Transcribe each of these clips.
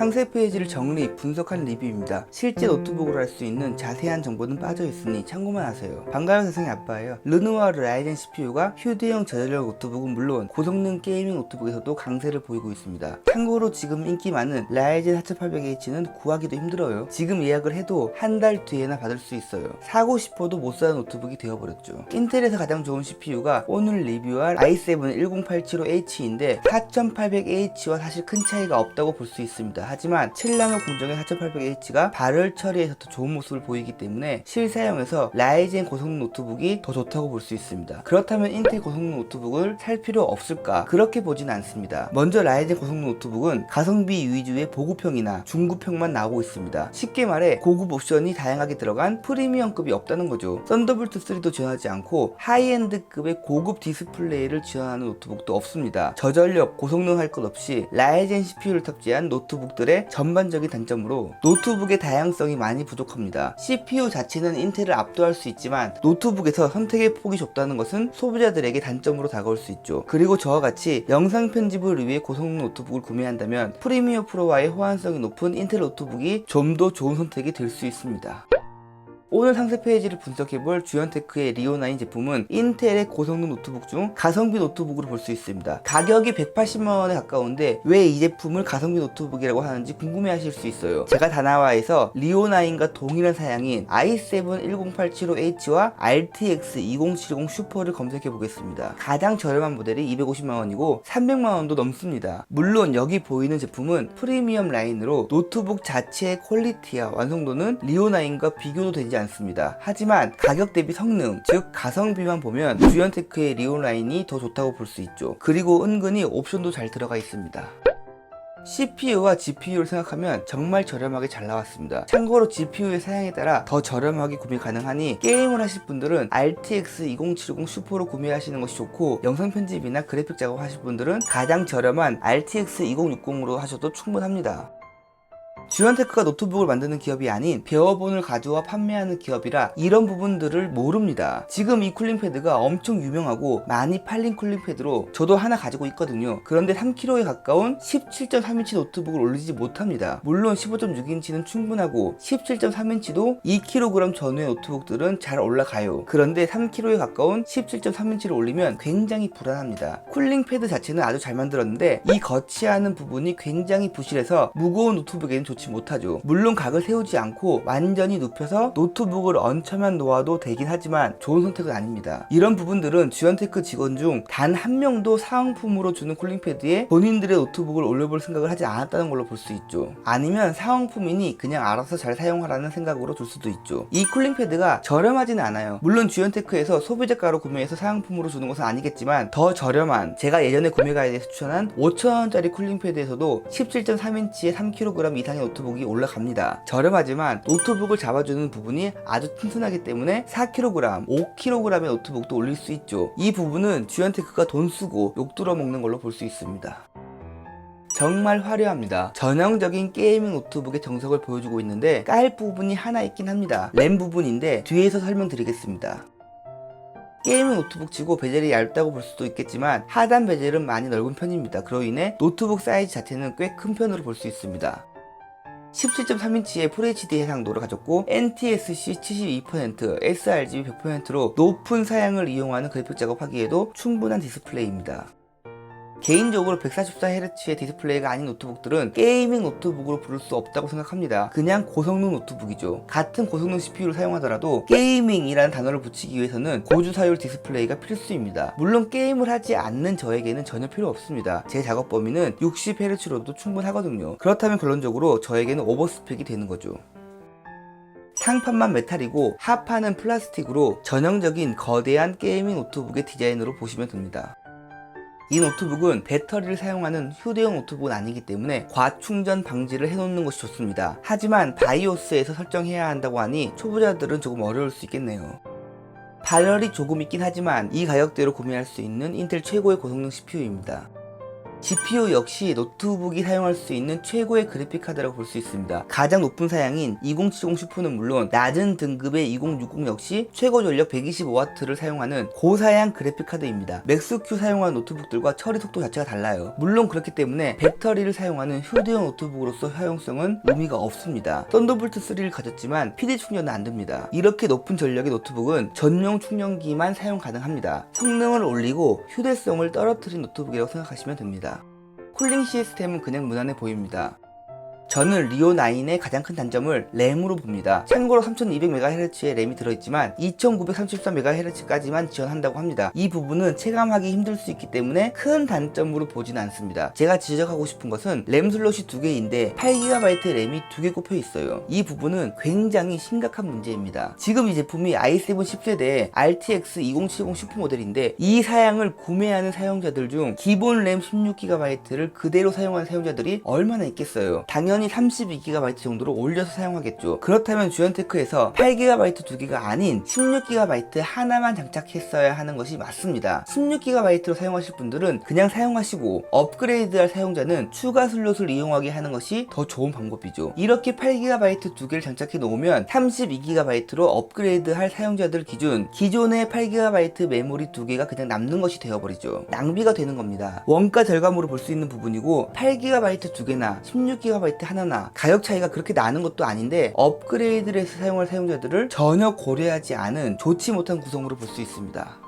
상세 페이지를 정리, 분석한 리뷰입니다. 실제 노트북으로 할 수 있는 자세한 정보는 빠져 있으니 참고만 하세요. 반가운 세상의 아빠예요. 르누아르 라이젠 CPU가 휴대용 저전력 노트북은 물론 고성능 게이밍 노트북에서도 강세를 보이고 있습니다. 참고로 지금 인기 많은 라이젠 4800H는 구하기도 힘들어요. 지금 예약을 해도 한 달 뒤에나 받을 수 있어요. 사고 싶어도 못 사는 노트북이 되어버렸죠. 인텔에서 가장 좋은 CPU가 오늘 리뷰할 i7 10875H인데 4800H와 사실 큰 차이가 없다고 볼 수 있습니다. 하지만 7나노 공정의 4800H가 발열 처리에서 더 좋은 모습을 보이기 때문에 실사용에서 라이젠 고성능 노트북이 더 좋다고 볼 수 있습니다. 그렇다면 인텔 고성능 노트북을 살 필요 없을까? 그렇게 보진 않습니다. 먼저 라이젠 고성능 노트북은 가성비 위주의 보급형이나 중급형만 나오고 있습니다. 쉽게 말해 고급 옵션이 다양하게 들어간 프리미엄급이 없다는 거죠. 썬더볼트 3도 지원하지 않고 하이엔드급의 고급 디스플레이를 지원하는 노트북도 없습니다. 저전력, 고성능 할 것 없이 라이젠 CPU를 탑재한 노트북 들의 전반적인 단점으로 노트북의 다양성이 많이 부족합니다. CPU 자체는 인텔을 압도할 수 있지만 노트북에서 선택의 폭이 좁다는 것은 소비자들에게 단점으로 다가올 수 있죠. 그리고 저와 같이 영상 편집을 위해 고성능 노트북을 구매한다면 프리미어 프로와의 호환성이 높은 인텔 노트북이 좀 더 좋은 선택이 될 수 있습니다. 오늘 상세 페이지를 분석해볼 주연테크의 리오9 제품은 인텔의 고성능 노트북 중 가성비 노트북으로 볼 수 있습니다. 가격이 180만원에 가까운데 왜 이 제품을 가성비 노트북이라고 하는지 궁금해 하실 수 있어요. 제가 다나와에서 리오9과 동일한 사양인 i7 10875H와 RTX 2070 슈퍼를 검색해 보겠습니다. 가장 저렴한 모델이 250만원이고 300만원도 넘습니다. 물론 여기 보이는 제품은 프리미엄 라인으로 노트북 자체의 퀄리티와 완성도는 리오9과 비교도 되지 않습니다. 하지만 가격 대비 성능, 즉 가성비만 보면 주연테크의 리오9이 더 좋다고 볼 수 있죠. 그리고 은근히 옵션도 잘 들어가 있습니다. CPU와 GPU를 생각하면 정말 저렴하게 잘 나왔습니다. 참고로 GPU의 사양에 따라 더 저렴하게 구매 가능하니 게임을 하실 분들은 RTX 2070 슈퍼로 구매하시는 것이 좋고 영상 편집이나 그래픽 작업 하실 분들은 가장 저렴한 RTX 2060으로 하셔도 충분합니다. 주연테크가 노트북을 만드는 기업이 아닌 베어본을 가져와 판매하는 기업이라 이런 부분들을 모릅니다. 지금 이 쿨링패드가 엄청 유명하고 많이 팔린 쿨링패드로 저도 하나 가지고 있거든요. 그런데 3kg에 가까운 17.3인치 노트북을 올리지 못합니다. 물론 15.6인치는 충분하고 17.3인치도 2kg 전후의 노트북들은 잘 올라가요. 그런데 3kg에 가까운 17.3인치를 올리면 굉장히 불안합니다. 쿨링패드 자체는 아주 잘 만들었는데 이 거치하는 부분이 굉장히 부실해서 무거운 노트북에는 좋지 못하죠. 물론 각을 세우지 않고 완전히 눕혀서 노트북을 얹혀만 놓아도 되긴 하지만 좋은 선택은 아닙니다. 이런 부분들은 주연테크 직원 중 단 한 명도 사은품으로 주는 쿨링패드에 본인들의 노트북을 올려볼 생각을 하지 않았다는 걸로 볼 수 있죠. 아니면 사은품이니 그냥 알아서 잘 사용하라는 생각으로 줄 수도 있죠. 이 쿨링패드가 저렴하지는 않아요. 물론 주연테크에서 소비자가로 구매해서 사은품으로 주는 것은 아니겠지만 더 저렴한 제가 예전에 구매 가이드에서 추천한 5천원짜리 쿨링패드에서도 17.3인치의 3kg 이상의 노트북이 올라갑니다. 저렴하지만 노트북을 잡아주는 부분이 아주 튼튼하기 때문에 4kg, 5kg의 노트북도 올릴 수 있죠. 이 부분은 주연테크가 돈 쓰고 욕 들어 먹는 걸로 볼 수 있습니다. 정말 화려합니다. 전형적인 게이밍 노트북의 정석을 보여주고 있는데 깔 부분이 하나 있긴 합니다. 램 부분인데 뒤에서 설명드리겠습니다. 게이밍 노트북 치고 베젤이 얇다고 볼 수도 있겠지만 하단 베젤은 많이 넓은 편입니다. 그로 인해 노트북 사이즈 자체는 꽤 큰 편으로 볼 수 있습니다. 17.3인치의 FHD 해상도를 가졌고 NTSC 72%, sRGB 100%로 높은 사양을 이용하는 그래픽 작업하기에도 충분한 디스플레이입니다. 개인적으로 144Hz의 디스플레이가 아닌 노트북들은 게이밍 노트북으로 부를 수 없다고 생각합니다. 그냥 고성능 노트북이죠. 같은 고성능 CPU를 사용하더라도 게이밍이라는 단어를 붙이기 위해서는 고주사율 디스플레이가 필수입니다. 물론 게임을 하지 않는 저에게는 전혀 필요 없습니다. 제 작업 범위는 60Hz로도 충분하거든요. 그렇다면 결론적으로 저에게는 오버스펙이 되는 거죠. 상판만 메탈이고 하판은 플라스틱으로 전형적인 거대한 게이밍 노트북의 디자인으로 보시면 됩니다. 이 노트북은 배터리를 사용하는 휴대용 노트북은 아니기 때문에 과충전 방지를 해놓는 것이 좋습니다. 하지만 바이오스에서 설정해야 한다고 하니 초보자들은 조금 어려울 수 있겠네요. 발열이 조금 있긴 하지만 이 가격대로 구매할 수 있는 인텔 최고의 고성능 CPU입니다. GPU 역시 노트북이 사용할 수 있는 최고의 그래픽 카드라고 볼 수 있습니다. 가장 높은 사양인 2070 슈퍼는 물론 낮은 등급의 2060 역시 최고 전력 125W를 사용하는 고사양 그래픽 카드입니다. 맥스Q 사용하는 노트북들과 처리 속도 자체가 달라요. 물론 그렇기 때문에 배터리를 사용하는 휴대용 노트북으로서 사용성은 의미가 없습니다. 썬더볼트 3를 가졌지만 PD 충전은 안 됩니다. 이렇게 높은 전력의 노트북은 전용 충전기만 사용 가능합니다. 성능을 올리고 휴대성을 떨어뜨린 노트북이라고 생각하시면 됩니다. 쿨링 시스템은 그냥 무난해 보입니다. 저는 리오 9의 가장 큰 단점을 램으로 봅니다. 참고로 3200MHz의 램이 들어있지만 2933MHz까지만 지원한다고 합니다. 이 부분은 체감하기 힘들 수 있기 때문에 큰 단점으로 보지는 않습니다. 제가 지적하고 싶은 것은 램 슬롯이 두 개인데 8GB 램이 두 개 꼽혀 있어요. 이 부분은 굉장히 심각한 문제입니다. 지금 이 제품이 i7 10세대의 RTX 2070 슈퍼 모델인데 이 사양을 구매하는 사용자들 중 기본 램 16GB를 그대로 사용하는 사용자들이 얼마나 있겠어요. 당연히 32GB 정도로 올려서 사용하겠죠. 그렇다면 주연테크에서 8GB 두 개가 아닌 16GB 하나만 장착했어야 하는 것이 맞습니다. 16GB로 사용하실 분들은 그냥 사용하시고 업그레이드할 사용자는 추가 슬롯을 이용하게 하는 것이 더 좋은 방법이죠. 이렇게 8GB 두 개를 장착해 놓으면 32GB로 업그레이드할 사용자들 기준 기존의 8GB 메모리 두 개가 그냥 남는 것이 되어버리죠. 낭비가 되는 겁니다. 원가 절감으로 볼 수 있는 부분이고 8GB 두 개나 16GB 하나나 가격 차이가 그렇게 나는 것도 아닌데 업그레이드를 해서 사용할 사용자들을 전혀 고려하지 않은 좋지 못한 구성으로 볼 수 있습니다.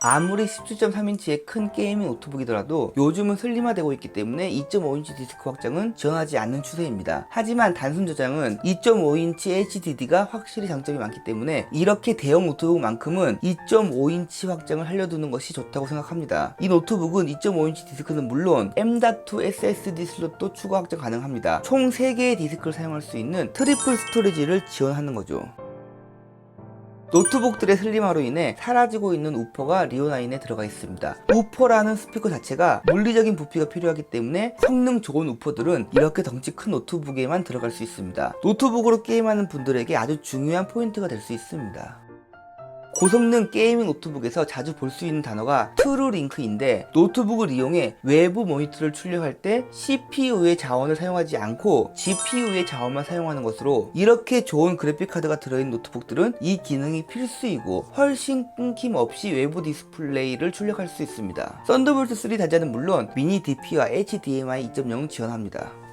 아무리 17.3인치의 큰 게이밍 노트북이더라도 요즘은 슬림화되고 있기 때문에 2.5인치 디스크 확장은 지원하지 않는 추세입니다. 하지만 단순 저장은 2.5인치 HDD가 확실히 장점이 많기 때문에 이렇게 대형 노트북만큼은 2.5인치 확장을 하려두는 것이 좋다고 생각합니다. 이 노트북은 2.5인치 디스크는 물론 M.2 SSD 슬롯도 추가 확장 가능합니다. 총 3개의 디스크를 사용할 수 있는 트리플 스토리지를 지원하는 거죠. 노트북들의 슬림화로 인해 사라지고 있는 우퍼가 리오9에 들어가 있습니다. 우퍼라는 스피커 자체가 물리적인 부피가 필요하기 때문에 성능 좋은 우퍼들은 이렇게 덩치 큰 노트북에만 들어갈 수 있습니다. 노트북으로 게임하는 분들에게 아주 중요한 포인트가 될 수 있습니다. 고성능 게이밍 노트북에서 자주 볼 수 있는 단어가 트루링크인데 노트북을 이용해 외부 모니터를 출력할 때 CPU의 자원을 사용하지 않고 GPU의 자원만 사용하는 것으로 이렇게 좋은 그래픽카드가 들어있는 노트북들은 이 기능이 필수이고 훨씬 끊김없이 외부 디스플레이를 출력할 수 있습니다. 썬더볼트 3 단자는 물론 미니 DP와 HDMI 2.0 지원합니다.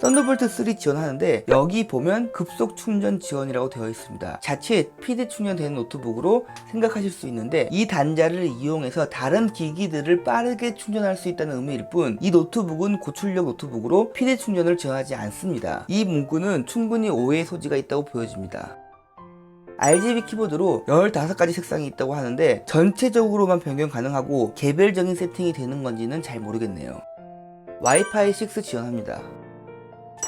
썬더볼트 3 지원하는데 여기 보면 급속 충전 지원이라고 되어 있습니다. 자체 PD 충전되는 노트북으로 생각하실 수 있는데 이 단자를 이용해서 다른 기기들을 빠르게 충전할 수 있다는 의미일 뿐 이 노트북은 고출력 노트북으로 PD 충전을 지원하지 않습니다. 이 문구는 충분히 오해의 소지가 있다고 보여집니다. RGB 키보드로 15가지 색상이 있다고 하는데 전체적으로만 변경 가능하고 개별적인 세팅이 되는 건지는 잘 모르겠네요. 와이파이 6 지원합니다.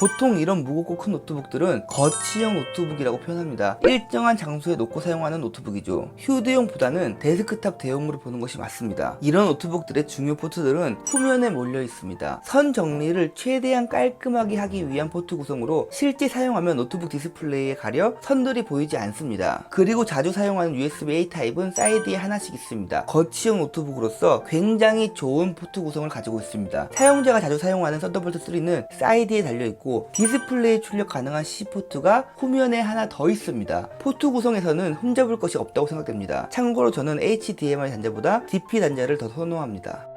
보통 이런 무겁고 큰 노트북들은 거치형 노트북이라고 표현합니다. 일정한 장소에 놓고 사용하는 노트북이죠. 휴대용보다는 데스크탑 대용으로 보는 것이 맞습니다. 이런 노트북들의 중요 포트들은 후면에 몰려 있습니다. 선 정리를 최대한 깔끔하게 하기 위한 포트 구성으로 실제 사용하면 노트북 디스플레이에 가려 선들이 보이지 않습니다. 그리고 자주 사용하는 USB-A 타입은 사이드에 하나씩 있습니다. 거치형 노트북으로서 굉장히 좋은 포트 구성을 가지고 있습니다. 사용자가 자주 사용하는 썬더볼트 3는 사이드에 달려 있고 디스플레이 출력 가능한 C포트가 후면에 하나 더 있습니다. 포트 구성에서는 흠잡을 것이 없다고 생각됩니다. 참고로 저는 HDMI 단자보다 DP 단자를 더 선호합니다.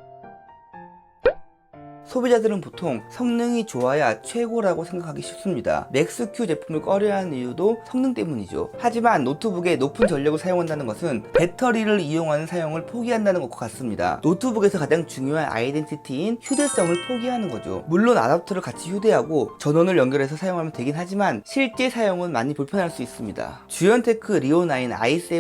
소비자들은 보통 성능이 좋아야 최고라고 생각하기 쉽습니다. 맥스Q 제품을 꺼려야 하는 이유도 성능 때문이죠. 하지만 노트북에 높은 전력을 사용한다는 것은 배터리를 이용하는 사용을 포기한다는 것과 같습니다. 노트북에서 가장 중요한 아이덴티티인 휴대성을 포기하는 거죠. 물론 아답터를 같이 휴대하고 전원을 연결해서 사용하면 되긴 하지만 실제 사용은 많이 불편할 수 있습니다. 주연테크 리오9 i7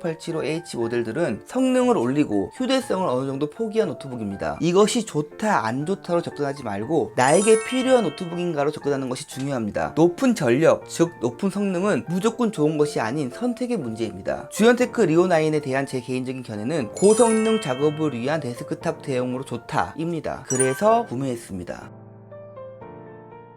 1087H 모델들은 성능을 올리고 휴대성을 어느 정도 포기한 노트북입니다. 이것이 좋다 안 좋다 로 접근하지 말고 나에게 필요한 노트북인가로 접근하는 것이 중요합니다. 높은 전력, 즉 높은 성능은 무조건 좋은 것이 아닌 선택의 문제입니다. 주연테크 리오9에 대한 제 개인적인 견해는 고성능 작업을 위한 데스크탑 대용으로 좋다입니다. 그래서 구매했습니다.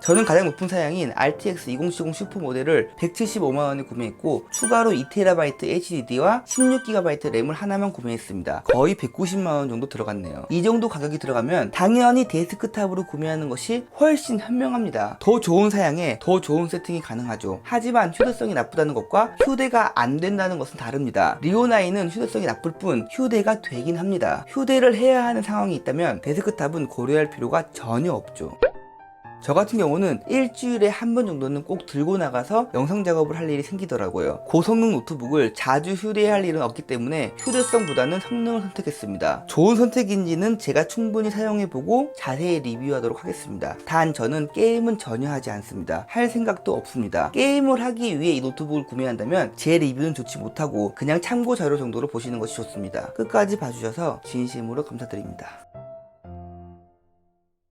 저는 가장 높은 사양인 RTX 2070 슈퍼 모델을 175만원에 구매했고 추가로 2TB HDD와 16GB 램을 하나만 구매했습니다. 거의 190만원 정도 들어갔네요. 이 정도 가격이 들어가면 당연히 데스크탑으로 구매하는 것이 훨씬 현명합니다. 더 좋은 사양에 더 좋은 세팅이 가능하죠. 하지만 휴대성이 나쁘다는 것과 휴대가 안 된다는 것은 다릅니다. 리오9은 휴대성이 나쁠 뿐 휴대가 되긴 합니다. 휴대를 해야 하는 상황이 있다면 데스크탑은 고려할 필요가 전혀 없죠. 저 같은 경우는 일주일에 한 번 정도는 꼭 들고 나가서 영상 작업을 할 일이 생기더라고요. 고성능 노트북을 자주 휴대할 일은 없기 때문에 휴대성보다는 성능을 선택했습니다. 좋은 선택인지는 제가 충분히 사용해보고 자세히 리뷰하도록 하겠습니다. 단 저는 게임은 전혀 하지 않습니다. 할 생각도 없습니다. 게임을 하기 위해 이 노트북을 구매한다면 제 리뷰는 좋지 못하고 그냥 참고 자료 정도로 보시는 것이 좋습니다. 끝까지 봐주셔서 진심으로 감사드립니다.